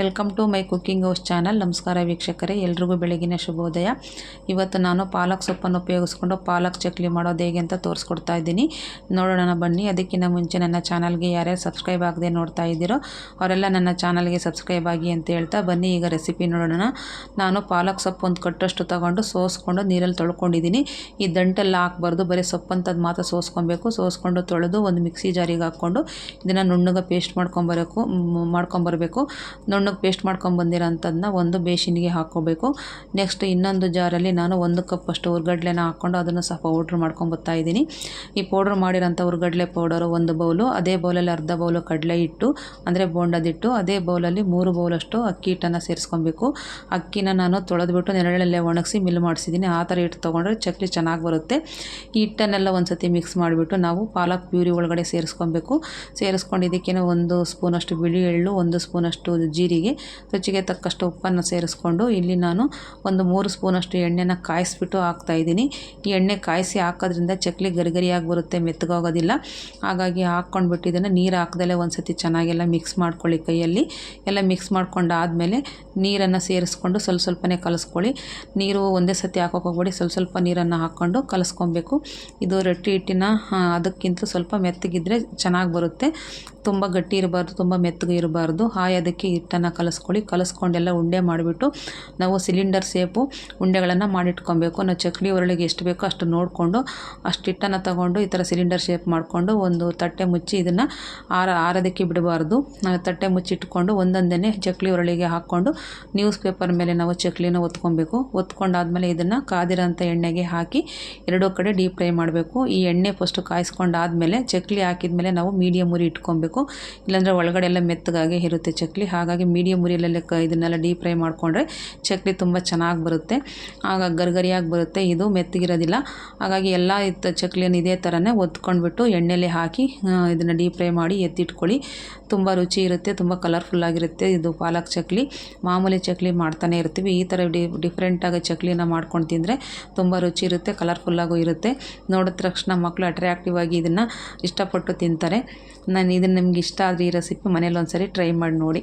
Welcome to my cooking house channel. ನಮಸ್ಕಾರ ವೀಕ್ಷಕರೇ, ಎಲ್ರಿಗೂ ಬೆಳಗಿನ ಶುಭೋದಯ. ಇವತ್ತು ನಾನು ಪಾಲಕ್ ಸೊಪ್ಪನ್ನು ಉಪಯೋಗಿಸ್ಕೊಂಡು ಪಾಲಕ್ ಚಕ್ಲಿ ಮಾಡೋದು ಹೇಗೆ ಅಂತ ತೋರಿಸ್ಕೊಡ್ತಾ ಇದ್ದೀನಿ. ನೋಡೋಣ ಬನ್ನಿ. ಅದಕ್ಕಿಂತ ಮುಂಚೆ ನನ್ನ ಚಾನಲ್ಗೆ ಯಾರ್ಯಾರು ಸಬ್ಸ್ಕ್ರೈಬ್ ಆಗದೆ ನೋಡ್ತಾ ಇದ್ದೀರೋ, ಅವರೆಲ್ಲ ನನ್ನ ಚಾನಲ್ಗೆ ಸಬ್ಸ್ಕ್ರೈಬ್ ಆಗಿ ಅಂತ ಹೇಳ್ತಾ ಬನ್ನಿ. ಈಗ ರೆಸಿಪಿ ನೋಡೋಣ. ನಾನು ಪಾಲಕ್ ಸೊಪ್ಪು ಒಂದು ಕಟ್ಟಷ್ಟು ತೊಗೊಂಡು ಸೋಸ್ಕೊಂಡು ನೀರಲ್ಲಿ ತೊಳ್ಕೊಂಡಿದ್ದೀನಿ. ಈ ದಂಟಲ್ಲಿ ಹಾಕ್ಬಾರ್ದು. ಬರೀ ಸೊಪ್ಪಂಥದ್ದು ಮಾತ್ರ ಸೋಸ್ಕೊಬೇಕು. ಸೋಸ್ಕೊಂಡು ತೊಳೆದು ಒಂದು ಮಿಕ್ಸಿ ಜಾರಿಗೆ ಹಾಕ್ಕೊಂಡು ಇದನ್ನು ನುಣ್ಣಗೆ ಪೇಸ್ಟ್ ಮಾಡ್ಕೊಂಬರಬೇಕು ಮಾಡ್ಕೊಂಬರಬೇಕು. ನುಣ್ಣಗೆ ಪೇಸ್ಟ್ ಮಾಡ್ಕೊಂಬಂದಿರೋ ಅಂಥದ್ದನ್ನ ಒಂದು ಬೇಸಿನಿಗೆ ಹಾಕ್ಕೋಬೇಕು. ನೆಕ್ಸ್ಟ್ ಇನ್ನೊಂದು ಜಾರಲ್ಲಿ ನಾನು ಒಂದು ಕಪ್ ಅಷ್ಟು ಹುರ್ಗಡ್ಲೆನ ಹಾಕ್ಕೊಂಡು ಅದನ್ನು ಸಹ ಪೌಡ್ರ್ ಮಾಡ್ಕೊಂಬತ್ತಾ ಇದ್ದೀನಿ. ಈ ಪೌಡ್ರ್ ಮಾಡಿರೋಂಥ ಹುರ್ಗಡ್ಲೆ ಪೌಡರು ಒಂದು ಬೌಲು, ಅದೇ ಬೌಲಲ್ಲಿ ಅರ್ಧ ಬೌಲು ಕಡಲೆ ಹಿಟ್ಟು, ಅಂದರೆ ಬೋಂಡದಿಟ್ಟು, ಅದೇ ಬೌಲಲ್ಲಿ ಮೂರು ಬೌಲಷ್ಟು ಅಕ್ಕಿ ಹಿಟ್ಟನ್ನು ಸೇರಿಸ್ಕೊಬೇಕು. ಅಕ್ಕಿನ ನಾನು ತೊಳೆದ್ಬಿಟ್ಟು ನೆರಳಲ್ಲೇ ಒಣಗಿಸಿ ಮಿಲ್ ಮಾಡಿಸಿದ್ದೀನಿ. ಆ ಥರ ಹಿಟ್ಟು ತೊಗೊಂಡ್ರೆ ಚಕ್ಲಿ ಚೆನ್ನಾಗಿ ಬರುತ್ತೆ. ಈ ಹಿಟ್ಟನ್ನೆಲ್ಲ ಒಂದು ಸತಿ ಮಿಕ್ಸ್ ಮಾಡಿಬಿಟ್ಟು ನಾವು ಪಾಲಕ್ ಪ್ಯೂರಿ ಒಳಗಡೆ ಸೇರಿಸ್ಕೊಬೇಕು. ಸೇರಿಸ್ಕೊಂಡು ಒಂದು ಸ್ಪೂನಷ್ಟು ಬಿಳಿ ಎಳ್ಳು, ಒಂದು ಸ್ಪೂನಷ್ಟು ಜೀರಿಗೆ ರುಚಿಗೆ ತಕ್ಕಷ್ಟು ಉಪ್ಪನ್ನು ಸೇರಿಸ್ಕೊಂಡು ಇಲ್ಲಿ ನಾನು ಒಂದು ಮೂರು ಸ್ಪೂನಷ್ಟು ಎಣ್ಣೆನ ಕಾಯಿಸ್ಬಿಟ್ಟು ಹಾಕ್ತಾಯಿದ್ದೀನಿ ಈ ಎಣ್ಣೆ ಕಾಯಿಸಿ ಹಾಕೋದ್ರಿಂದ ಚಕ್ಲಿ ಗರಿಗರಿಯಾಗಿ ಬರುತ್ತೆ, ಮೆತ್ತಗೋಗೋದಿಲ್ಲ. ಹಾಗಾಗಿ ಹಾಕ್ಕೊಂಡ್ಬಿಟ್ಟು ಇದನ್ನು ನೀರು ಹಾಕ್ದಲೇ ಒಂದು ಸತಿ ಚೆನ್ನಾಗೆಲ್ಲ ಮಿಕ್ಸ್ ಮಾಡ್ಕೊಳ್ಳಿ ಕೈಯಲ್ಲಿ. ಎಲ್ಲ ಮಿಕ್ಸ್ ಮಾಡ್ಕೊಂಡಾದಮೇಲೆ ನೀರನ್ನು ಸೇರಿಸ್ಕೊಂಡು ಸ್ವಲ್ಪ ಸ್ವಲ್ಪನೇ ಕಲಿಸ್ಕೊಳ್ಳಿ. ನೀರು ಒಂದೇ ಸತಿ ಹಾಕೋಕೆ ಹೋಗ್ಬೇಡಿ, ಸ್ವಲ್ಪ ಸ್ವಲ್ಪ ನೀರನ್ನು ಹಾಕ್ಕೊಂಡು ಕಲಿಸ್ಕೊಬೇಕು. ಇದು ರೊಟ್ಟಿ ಹಿಟ್ಟಿನ ಅದಕ್ಕಿಂತ ಸ್ವಲ್ಪ ಮೆತ್ತಗಿದ್ರೆ ಚೆನ್ನಾಗಿ ಬರುತ್ತೆ. ತುಂಬ ಗಟ್ಟಿ ಇರಬಾರ್ದು, ತುಂಬ ಮೆತ್ತಗೆ ಇರಬಾರ್ದು. ಹಾಯ್, ಅದಕ್ಕೆ ಹಿಟ್ಟನ್ನು ಕಲಿಸ್ಕೊಳ್ಳಿ. ಕಲಿಸ್ಕೊಂಡೆಲ್ಲ ಉಂಡೆ ಮಾಡಿಬಿಟ್ಟು ನಾವು ಸಿಲಿಂಡರ್ ಸೇಪು ಉಂಡೆಗಳನ್ನು ಮಾಡಿಟ್ಕೊಬೇಕು. ನಾವು ಚಕ್ಲಿ ಒರಳಿಗೆ ಎಷ್ಟು ಬೇಕೋ ಅಷ್ಟು ನೋಡಿಕೊಂಡು, ಅಷ್ಟು ಹಿಟ್ಟನ್ನು ತಗೊಂಡು ಈ ಥರ ಸಿಲಿಂಡರ್ ಶೇಪ್ ಮಾಡಿಕೊಂಡು ಒಂದು ತಟ್ಟೆ ಮುಚ್ಚಿ ಇದನ್ನು ಆರ, ಆರೋದಕ್ಕೆ ಬಿಡಬಾರ್ದು. ತಟ್ಟೆ ಮುಚ್ಚಿಟ್ಕೊಂಡು ಒಂದೊಂದೇ ಚಕ್ಲಿ ಒರಳಿಗೆ ಹಾಕ್ಕೊಂಡು ನ್ಯೂಸ್ ಪೇಪರ್ ಮೇಲೆ ನಾವು ಚಕ್ಲಿನ ಒತ್ಕೊಬೇಕು. ಒತ್ಕೊಂಡಾದಮೇಲೆ ಇದನ್ನು ಕಾದಿರೋಂಥ ಎಣ್ಣೆಗೆ ಹಾಕಿ ಎರಡೂ ಕಡೆ ಡೀಪ್ ಫ್ರೈ ಮಾಡಬೇಕು. ಈ ಎಣ್ಣೆ ಫಸ್ಟು ಕಾಯಿಸ್ಕೊಂಡಾದಮೇಲೆ ಚಕ್ಲಿ ಹಾಕಿದ್ಮೇಲೆ ನಾವು ಮೀಡಿಯಮ್ ಉರಿ ಇಟ್ಕೊಬೇಕು. ಇಲ್ಲಾಂದರೆ ಒಳಗಡೆ ಎಲ್ಲ ಮೆತ್ತಗಾಗಿ ಇರುತ್ತೆ ಚಕ್ಲಿ. ಹಾಗಾಗಿ ಮೀಡಿಯಮ್ ಉರಿಯಲ್ಲೇ ಕ ಇದನ್ನೆಲ್ಲ ಡೀಪ್ ಫ್ರೈ ಮಾಡಿಕೊಂಡ್ರೆ ಚಕ್ಲಿ ತುಂಬ ಚೆನ್ನಾಗಿ ಬರುತ್ತೆ. ಆಗ ಗರ್ಗರಿಯಾಗಿ ಬರುತ್ತೆ. ಇದು ಮೆತ್ತಗಿರೋದಿಲ್ಲ. ಹಾಗಾಗಿ ಎಲ್ಲ ಇತ್ತು ಚಕ್ಲಿಯನ್ನು ಇದೇ ಥರನೇ ಒತ್ಕೊಂಡ್ಬಿಟ್ಟು ಎಣ್ಣೆಲಿ ಹಾಕಿ ಇದನ್ನು ಡೀಪ್ ಫ್ರೈ ಮಾಡಿ ಎತ್ತಿಟ್ಕೊಳ್ಳಿ. ತುಂಬ ರುಚಿ ಇರುತ್ತೆ. ತುಂಬ ಕಲರ್ಫುಲ್ಲಾಗಿರುತ್ತೆ ಇದು ಪಾಲಕ್ ಚಕ್ಲಿ. ಮಾಮೂಲಿ ಚಕ್ಲಿ ಮಾಡ್ತಾನೆ ಇರ್ತೀವಿ. ಈ ಥರ ಡಿ, ಡಿಫ್ರೆಂಟಾಗಿ ಚಕ್ಲಿನ ಮಾಡ್ಕೊಂಡು ತಿಂದರೆ ತುಂಬ ರುಚಿ ಇರುತ್ತೆ ಕಲರ್ಫುಲ್ಲಾಗೂ ಇರುತ್ತೆ. ನೋಡಿದ ತಕ್ಷಣ ಮಕ್ಕಳು ಅಟ್ರ್ಯಾಕ್ಟಿವ್ ಆಗಿ ಇದನ್ನು ಇಷ್ಟಪಟ್ಟು ತಿಂತಾರೆ. ನಾನು ಇದನ್ನು ನಿಮ್ಗೆ ಇಷ್ಟ ಆದರೆ ಈ ರೆಸಿಪಿ ಮನೇಲಿ ಒಂದು ಸರಿ ಟ್ರೈ ಮಾಡಿ ನೋಡಿ.